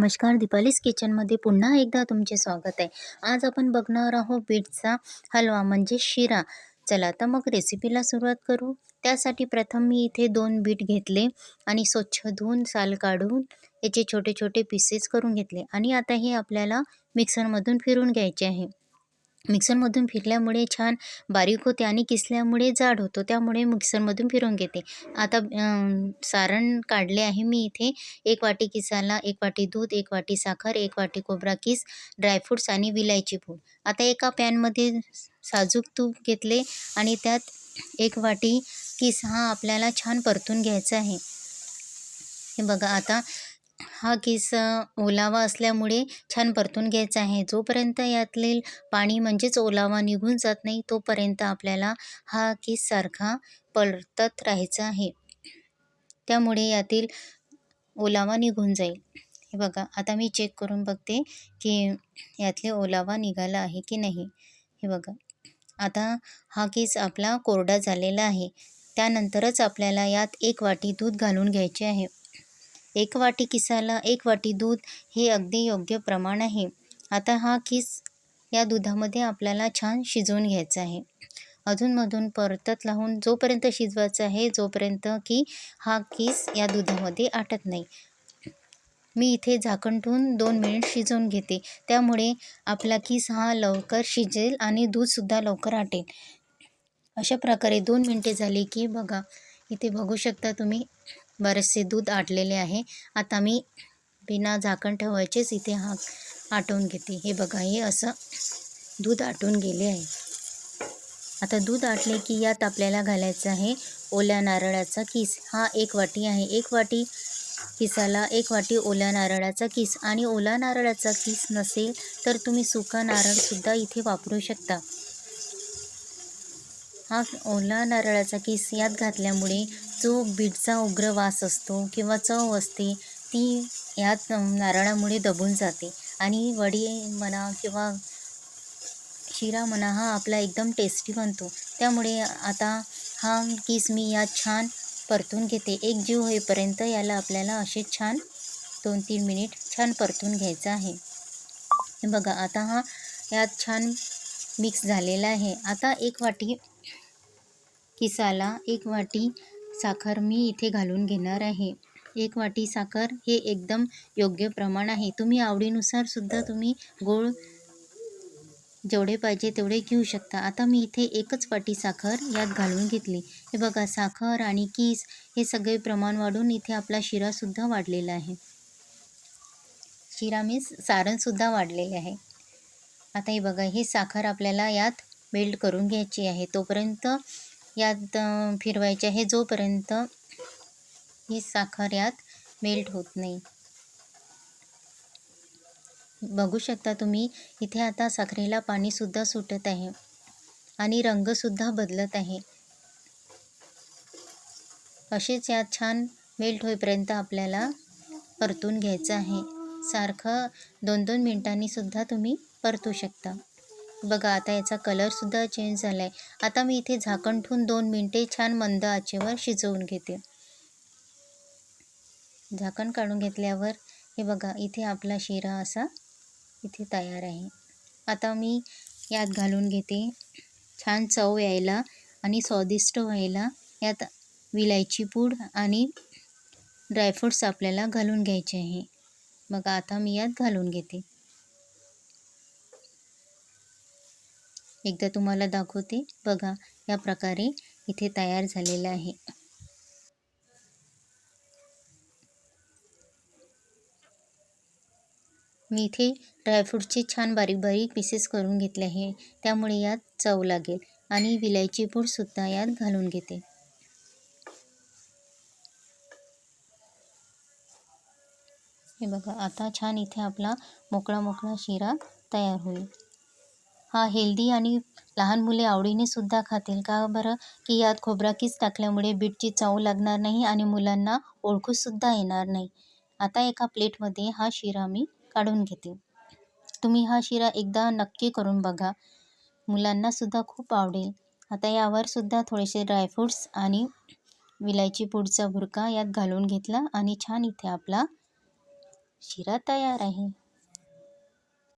नमस्कार दीपालीस किचनमध्ये पुन्हा एकदा तुमचे स्वागत आहे. आज आपण बघणार आहोत बीटचा हलवा म्हणजे शिरा. चला तर मग रेसिपीला सुरुवात करू. त्यासाठी प्रथम मी इथे दोन बीट घेतले आणि स्वच्छ धुवून साल काढून याचे छोटे छोटे पीसेस करून घेतले. आणि आता हे आपल्याला मिक्सरमधून फिरून घ्यायचे आहे. मिक्सरमधून फिरल्यामुळे छान बारीक होते आणि किसल्यामुळे जाड होतो त्यामुळे मिक्सरमधून फिरवून घेते. आता सारण काढले आहे मी इथे. एक वाटी किसाला एक वाटी दूध एक वाटी साखर एक वाटी खोबरा किस ड्रायफ्रूट्स आणि विलायची पूड. आता एका पॅनमध्ये साजूक तूप घेतले आणि त्यात एक वाटी किस हा आपल्याला छान परतून घ्यायचा आहे. हे बघा आता हा केस ओलावा असल्यामुळे छान परतून घ्यायचा आहे. जोपर्यंत यातील पाणी म्हणजेच ओलावा निघून जात नाही तोपर्यंत आपल्याला हा किस सारखा परतत राहायचा आहे. त्यामुळे यातील ओलावा निघून जाईल. हे बघा आता मी चेक करून बघते की यातले ओलावा निघाला आहे की नाही. हे बघा आता हा केस आपला कोरडा झालेला आहे. त्यानंतरच आपल्याला यात एक वाटी दूध घालून घ्यायचे आहे. एक वाटी किसाला एक वाटी दूध हे अगदी योग्य प्रमाण आहे. आता हा किस या दुधामध्ये आपल्याला छान शिजवून घ्यायचा आहे. अधूनमधून परतत लावून जोपर्यंत शिजवायचं आहे जोपर्यंत की हा किस या दुधामध्ये आटत नाही. मी इथे झाकण ठेवून दोन मिनिट शिजवून घेते. त्यामुळे आपला किस हा लवकर शिजेल आणि दूधसुद्धा लवकर आटेल. अशा प्रकारे दोन मिनटे झाली की बघा इथे बघू शकता तुम्ही. बरेचसे दूध आटलेले आहे. आता मी बिना झाकण ठेवायचेच इथे हा आटवून घेते. हे बघा हे असं दूध आटून गेले आहे. आता दूध आटले की यात आपल्याला घालायचं आहे ओल्या नारळाचा किस. हा एक वाटी आहे. एक वाटी किसाला एक वाटी ओल्या नारळाचा किस. आणि ओला नारळाचा किस नसेल तर तुम्ही सुका नारळसुद्धा इथे वापरू शकता. हा ओला नारळाचा किस यात घातल्यामुळे जो बीटचा उग्र वास असतो किंवा चव असते ती यात नारळामुळे दबून जाते. आणि वडी म्हणा किंवा शिरा म्हणा हा आपला एकदम टेस्टी बनतो. त्यामुळे आता हा किस मी यात छान परतून घेते. एक जीव होईपर्यंत याला आपल्याला असे छान दोन तीन मिनिट छान परतून घ्यायचं आहे. बघा आता हा यात छान मिक्स झालेला आहे. आता एक वाटी किसाला एक वाटी साखर मी इथे घालून घेणार आहे. एक वाटी साखर हे एकदम योग्य प्रमाण आहे. तुम्ही आवडीनुसार सुद्धा तुम्ही गोळ जेवढे पाहिजे तेवढे घेऊ शकता. आता मी इथे एकच वाटी साखर यात घालून घेतली. हे बघा साखर आणि कीस हे सगळे प्रमाण वाढून इथे आपला शिरासुद्धा वाढलेला आहे. शिरा मीन्स सारणसुद्धा वाढलेले आहे. आता हे बघा हे साखर आपल्याला यात मेल्ट करून घ्यायची आहे. तोपर्यंत यात फिरवायचे आहे जोपर्यंत ही साखर यात मेल्ट होत नाही. बघू शकता तुम्ही इथे आता साखरेला पाणीसुद्धा सुटत आहे आणि रंगसुद्धा बदलत आहे. असेच यात छान मेल्ट होईपर्यंत आपल्याला परतून घ्यायचं आहे. सारखं दोन दोन मिनटांनीसुद्धा तुम्ही परतू शकता. बघा आता याचा कलरसुद्धा चेंज झाला आहे आता मी इथे झाकण ठेवून दोन मिनटे छान मंद आचेवर शिजवून घेते. झाकण काढून घेतल्यावर हे बघा इथे आपला शिरा असा इथे तयार आहे. आता मी यात घालून घेते छान चव यायला आणि स्वादिष्ट व्हायला. यात विलायची पूड आणि ड्रायफ्रूट्स आपल्याला घालून घ्यायचे आहे. मग आता मी यात घालून घेते. एकदा तुम्हाला दाखवते. बघा या प्रकारे इथे तयार झालेलं आहे. मी इथे ड्रायफ्रूटचे छान बारीक बारीक पीसेस करून घेतले आहे. त्यामुळे यात चव लागेल आणि विलायची पूडसुद्धा यात घालून घेते. हे बघा आता छान इथे आपला मोकळा मोकळा शिरा तयार होईल. हा हेल्दी आणि लहान मुले आवडीने सुद्धा खातील. का बरं? की यात खोबरा कीस टाकल्यामुळे बीटची चव लागणार नाही आणि मुलांना ओळखूसुद्धा येणार नाही. आता एका प्लेटमध्ये हा शिरा मी काढून घेते. तुम्ही हा शिरा एकदा नक्की करून बघा. मुलांनासुद्धा खूप आवडेल. आता यावर सुद्धा थोडेसे ड्रायफ्रूट्स आणि विलायची पूडचा भुरका यात घालून घेतला आणि छान इथे आपला शिरा तयार आहे.